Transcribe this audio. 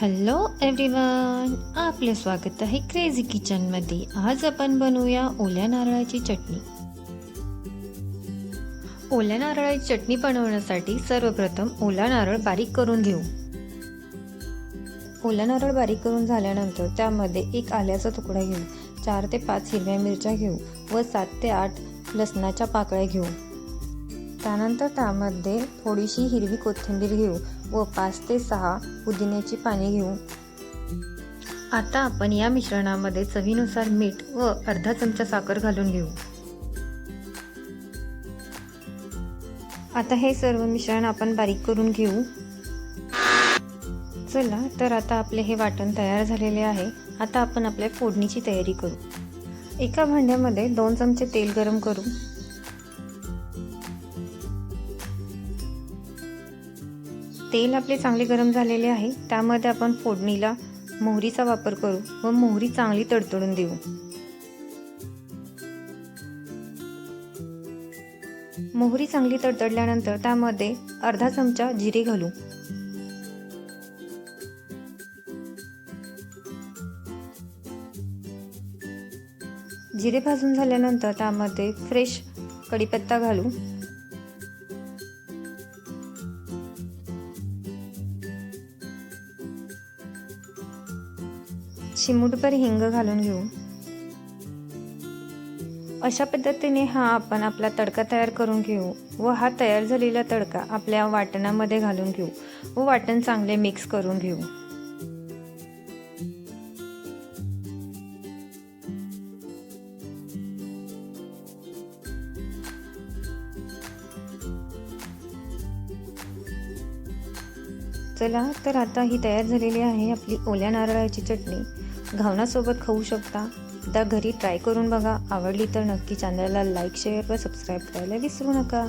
Hello everyone आपले स्वागत आहे क्रेझी किचनमध्ये आज आपण बनवूया ओल्या नारळाची चटणी. ओल्या नारळाची चटणी बनवण्यासाठी सर्वप्रथम ओला नारळ बारीक करून घेऊ. ओला नारळ बारीक करून झाल्यानंतर त्यामध्ये एक आल्याचा तुकडा घेऊ. चार ते पाच हिरव्या मिरच्या घेऊ व सात ते आठ लसणाच्या पाकळ्या घेऊ. त्यानंतर त्यामध्ये थोडीशी हिरवी कोथिंबीर घेऊ व पाच ते सहा पुदिन्याची पाने घेऊ. आता आपण या मिश्रणामध्ये चवीनुसार मीठ व अर्धा चमचा साखर घालून घेऊ. आता हे सर्व मिश्रण आपण बारीक करून घेऊ. चला तर आता आपले हे वाटण तयार झालेले आहे. आता आपण आपल्या फोडणीची तयारी करू. एका भांड्यामध्ये दोन चमचे तेल गरम करू. तेल आपले चांगले गरम झालेले आहे त्यामध्ये आपण फोडणीला मोहरीचा वापर करू व मोहरी चांगली तडतडून देऊ. मोहरी चांगली तडतडल्यानंतर त्यामध्ये अर्धा चमचा जिरे घालू. जिरे भाजून झाल्यानंतर त्यामध्ये फ्रेश कढीपत्ता घालू. चिमूटभर हिंग घालून घेऊ. अशा पद्धतीने हा आपण आपला तडका तयार करून घेऊ व हा तयार झालेला तडका आपल्या वाटणामध्ये घालून घेऊ व वाटण चांगले मिक्स करून घेऊ. चला तर आता ही तयार झालेली आहे आपली ओल्या नारळाची चटणी. घावनासोबत खाऊ शकता. एकदा घरी ट्राय करून बघा. आवडली तर नक्की चॅनलला लाईक शेअर व सबस्क्राईब करायला विसरू नका.